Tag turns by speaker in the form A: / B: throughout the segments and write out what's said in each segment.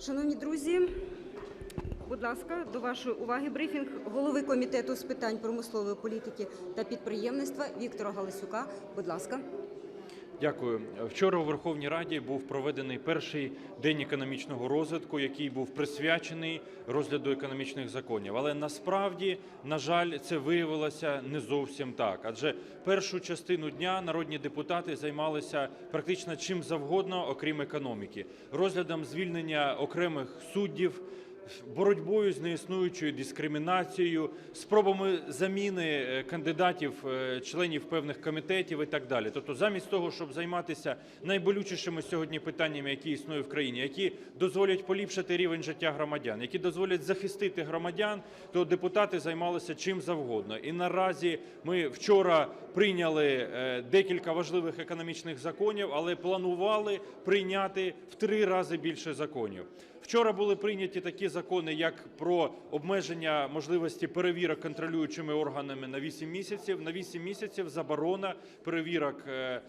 A: Шановні друзі, будь ласка, до вашої уваги брифінг голови комітету з питань промислової політики та підприємництва Віктора Галасюка. Будь ласка.
B: Дякую. Вчора у Верховній Раді був проведений перший день економічного розвитку, який був присвячений розгляду економічних законів. Але насправді, на жаль, це виявилося не зовсім так. Адже першу частину дня народні депутати займалися практично чим завгодно, окрім економіки, розглядом звільнення окремих суддів боротьбою з неіснуючою дискримінацією, спробами заміни е, кандидатів, е, членів певних комітетів і так далі. Тобто, замість того, щоб займатися найболючішими сьогодні питаннями, які існують в країні, які дозволять поліпшити рівень життя громадян, які дозволять захистити громадян, то депутати займалися чим завгодно. І наразі ми вчора прийняли е, декілька важливих економічних законів, але планували прийняти в три рази більше законів. Вчора були прийняті такі закони, як про обмеження можливості перевірок контролюючими органами на 8 місяців. На 8 місяців заборона перевірок е,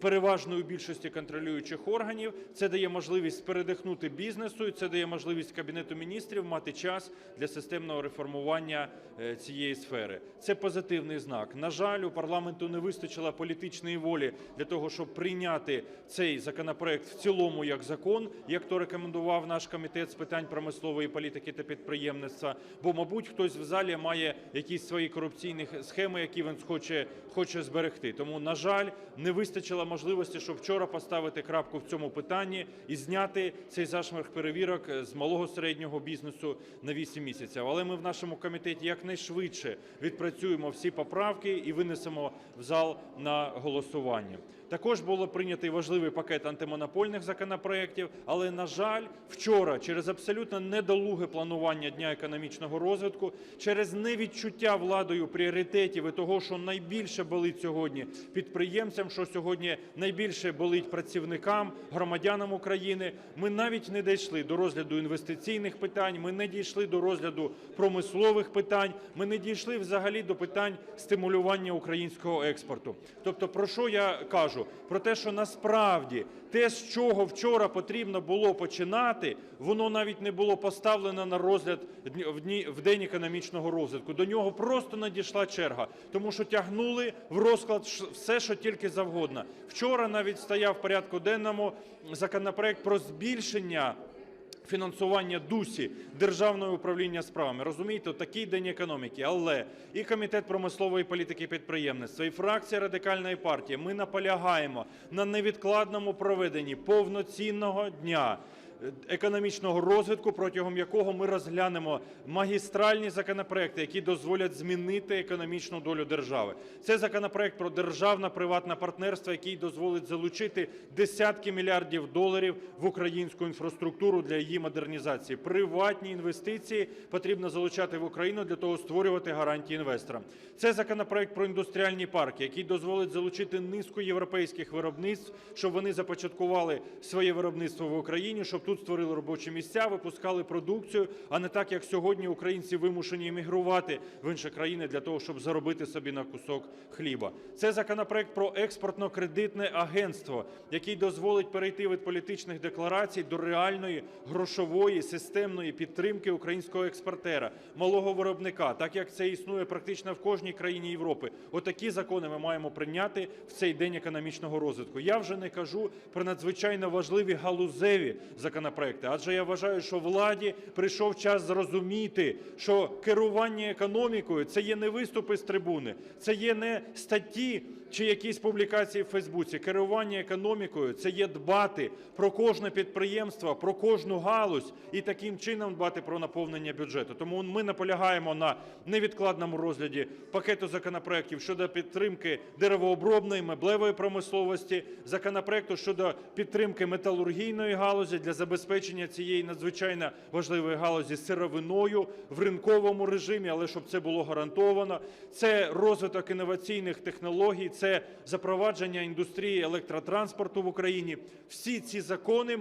B: переважної більшості контролюючих органів. Це дає можливість передихнути бізнесу, і це дає можливість кабінету міністрів мати час для системного реформування е, цієї сфери. Це позитивний знак. На жаль, у парламенту не вистачило політичної волі для того, щоб прийняти цей законопроект в цілому як закон, як то рекомендував наш комітет з питань промислової політики та підприємництва. Бо, мабуть, хтось в залі має якісь свої корупційні схеми, які він хоче, хоче зберегти. Тому, на жаль, не вистачило можливості, щоб вчора поставити крапку в цьому питанні і зняти цей зашмарк перевірок з малого середнього бізнесу на 8 місяців. Але ми в нашому комітеті якнайшвидше відпрацюємо всі поправки і винесемо в зал на голосування. Також було прийнятий важливий пакет антимонопольних законопроєктів, але, на жаль, вчора через абсолютно недолуге планування дня економічного розвитку, через невідчуття владою пріоритетів і того, що найбільше болить сьогодні підприємцям, що сьогодні найбільше болить працівникам, громадянам України, ми навіть не дійшли до розгляду інвестиційних питань, ми не дійшли до розгляду промислових питань, ми не дійшли взагалі до питань стимулювання українського експорту. Тобто, про що я кажу? Про те, що насправді те, з чого вчора потрібно було починати, воно навіть не було поставлено на розгляд в день економічного розвитку. До нього просто надійшла черга, тому що тягнули в розклад все, що тільки завгодно. Вчора навіть стояв в порядку денному законопроект про збільшення фінансування ДУСі Державного управління справами. Розумієте, такий день економіки. Але і комітет промислової політики підприємництва, і фракція радикальної партії. Ми наполягаємо на невідкладному проведенні повноцінного дня. Економічного розвитку, протягом якого ми розглянемо магістральні законопроекти, які дозволять змінити економічну долю держави. Це законопроект про державно-приватне партнерство, який дозволить залучити десятки мільярдів доларів в українську інфраструктуру для її модернізації. Приватні інвестиції потрібно залучати в Україну для того, створювати гарантії інвесторам. Це законопроект про індустріальні парки, який дозволить залучити низку європейських виробництв, щоб вони започаткували своє виробництво в Україні, щоб тут створили робочі місця, випускали продукцію, а не так, як сьогодні українці вимушені емігрувати в інші країни для того, щоб заробити собі на кусок хліба. Це законопроект про експортно-кредитне агентство, який дозволить перейти від політичних декларацій до реальної грошової системної підтримки українського експортера, малого виробника, так як це існує практично в кожній країні Європи. Отакі закони ми маємо прийняти в цей день економічного розвитку. Я вже не кажу про надзвичайно важливі галузеві законопроекти, адже я вважаю, що владі прийшов час зрозуміти, що керування економікою це є не виступи з трибуни, це є не статті чи якісь публікації в Фейсбуці. Керування економікою це є дбати про кожне підприємство, про кожну галузь і таким чином дбати про наповнення бюджету. Тому ми наполягаємо на невідкладному розгляді пакету законопроєктів щодо підтримки деревообробної, меблевої промисловості, законопроекту щодо підтримки металургійної галузі для забезпечення цієї надзвичайно важливої галузі сировиною в ринковому режимі, але щоб це було гарантовано. Це розвиток інноваційних технологій, це запровадження індустрії електротранспорту в Україні. Всі ці закони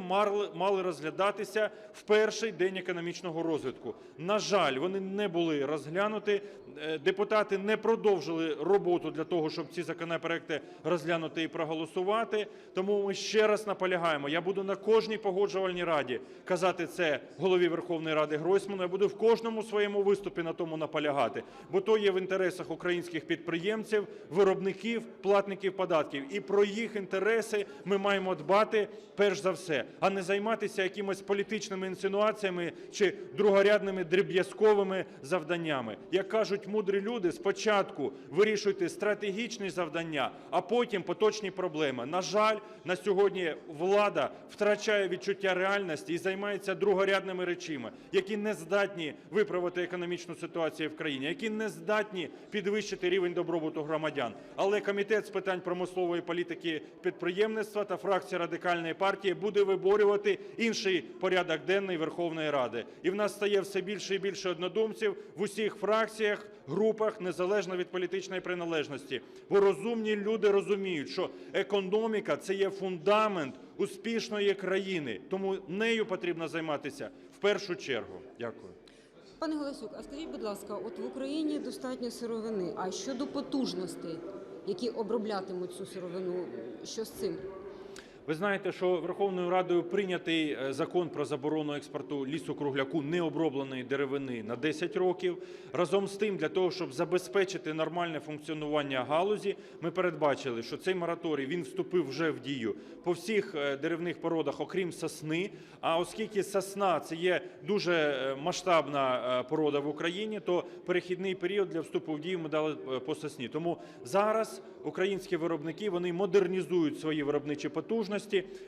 B: мали розглядатися в перший день економічного розвитку. На жаль, вони не були розглянуті. Е, Депутати не продовжили роботу для того, щоб ці законопроекти розглянути і проголосувати. Тому ми ще раз наполягаємо. Я буду на кожній погоджувальній раді казати це голові Верховної Ради Гройсману. Я буду в кожному своєму виступі на тому наполягати, бо то є в інтересах українських підприємців, виробників, платників податків. І про їх інтереси ми маємо дбати перш за все, а не займатися якимось політичними інсинуаціями чи другорядними дріб'язковими завданнями. Як кажуть мудрі люди, спочатку вирішуйте стратегічні завдання, а потім поточні проблеми. На жаль, на сьогодні влада втрачає відчуття реальності і займається другорядними речами, які не здатні виправити економічну ситуацію в країні, які не здатні підвищити рівень добробуту громадян. Але комітет з питань промислової політики підприємництва та фракція радикальної партії буде виборювати інший порядок денний Верховної Ради. І в нас стає все більше і більше однодумців в усіх фракціях, групах, незалежно від політичної приналежності. Бо розумні люди розуміють, що економіка це є фундамент успішної країни, тому нею потрібно займатися в першу чергу. Дякую.
A: Пане Голосюк, а скажіть, будь ласка, от в Україні достатньо сировини. А щодо потужностей, які оброблятимуть цю сировину, що з цим?
B: Ви знаєте, що Верховною Радою прийнятий е, закон про заборону експорту лісу-кругляку необробленої деревини на 10 років. Разом з тим, для того, щоб забезпечити нормальне функціонування галузі, ми передбачили, що цей мораторій він вступив вже в дію по всіх е, деревних породах, окрім сосни. А оскільки сосна це є дуже е, масштабна порода в Україні, то перехідний період для вступу в дію ми дали по сосні. Тому зараз українські виробники вони модернізують свої виробничі потужності,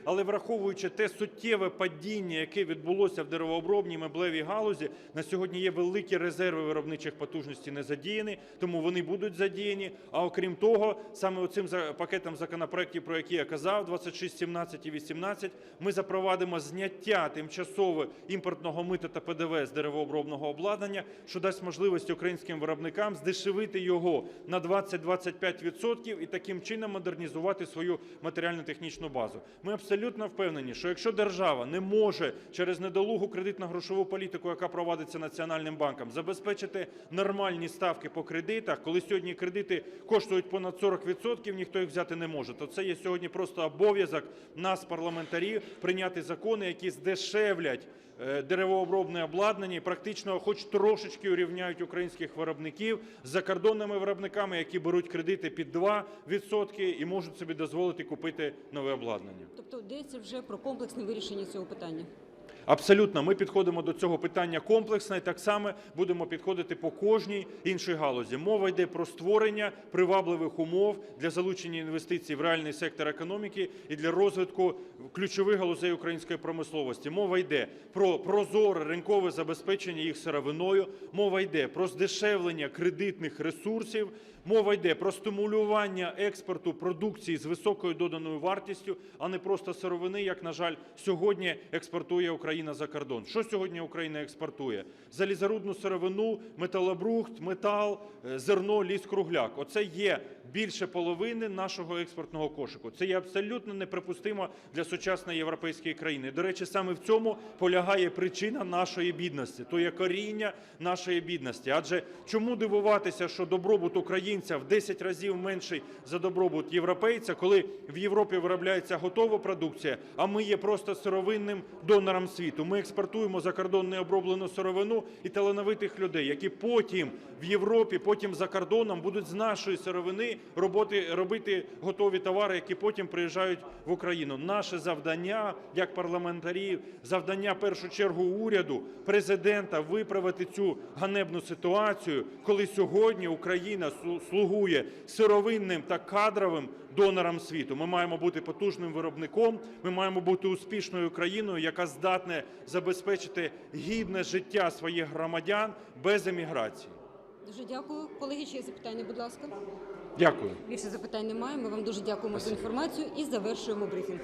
B: але враховуючи те суттєве падіння, яке відбулося в деревообробній меблевій галузі, на сьогодні є великі резерви виробничих потужностей не задіяні, тому вони будуть задіяні. А окрім того, саме оцим пакетом законопроєктів, про які я казав, 26, 17 і 18, ми запровадимо зняття тимчасове імпортного мита та ПДВ з деревообробного обладнання, що дасть можливість українським виробникам здешевити його на 20-25% і таким чином модернізувати свою матеріально-технічну базу. Ми абсолютно впевнені, що якщо держава не може через недолугу кредитно-грошову політику, яка проводиться Національним банком, забезпечити нормальні ставки по кредитах, коли сьогодні кредити коштують понад 40%, ніхто їх взяти не може, то це є сьогодні просто обов'язок нас, парламентарів, прийняти закони, які здешевлять деревообробне обладнання і практично хоч трошечки урівняють українських виробників з закордонними виробниками, які беруть кредити під 2% і можуть собі дозволити купити нове обладнання.
A: Тобто йдеться вже про комплексне вирішення цього питання.
B: Абсолютно, ми підходимо до цього питання комплексно і так само будемо підходити по кожній іншій галузі. Мова йде про створення привабливих умов для залучення інвестицій в реальний сектор економіки і для розвитку ключових галузей української промисловості. Мова йде про прозоре ринкове забезпечення їх сировиною. Мова йде про здешевлення кредитних ресурсів. Мова йде про стимулювання експорту продукції з високою доданою вартістю, а не просто сировини, як, на жаль, сьогодні експортує Україна за кордон. Що сьогодні Україна експортує? Залізорудну сировину, металобрухт, метал, е, зерно, ліс, кругляк. Оце є більше половини нашого експортного кошику. Це є абсолютно неприпустимо для сучасної європейської країни. До речі, саме в цьому полягає причина нашої бідності, то є коріння нашої бідності. Адже чому дивуватися, що добробут українця в 10 разів менший за добробут європейця, коли в Європі виробляється готова продукція, а ми є просто сировинним донором світу. Ми експортуємо за кордон необроблену сировину і талановитих людей, які потім в Європі, потім за кордоном будуть з нашої сировини роботи робити готові товари, які потім приїжджають в Україну. Наше завдання як парламентарів, завдання в першу чергу уряду, президента виправити цю ганебну ситуацію, коли сьогодні Україна слугує сировинним та кадровим донорам світу. Ми маємо бути потужним виробником. Ми маємо бути успішною країною, яка здатна забезпечити гідне життя своїх громадян без еміграції.
A: Дуже дякую. Колеги, ще є запитання, будь ласка.
B: Дякую.
A: Більше запитань немає. Ми вам дуже дякуємо за інформацію і завершуємо брифінг.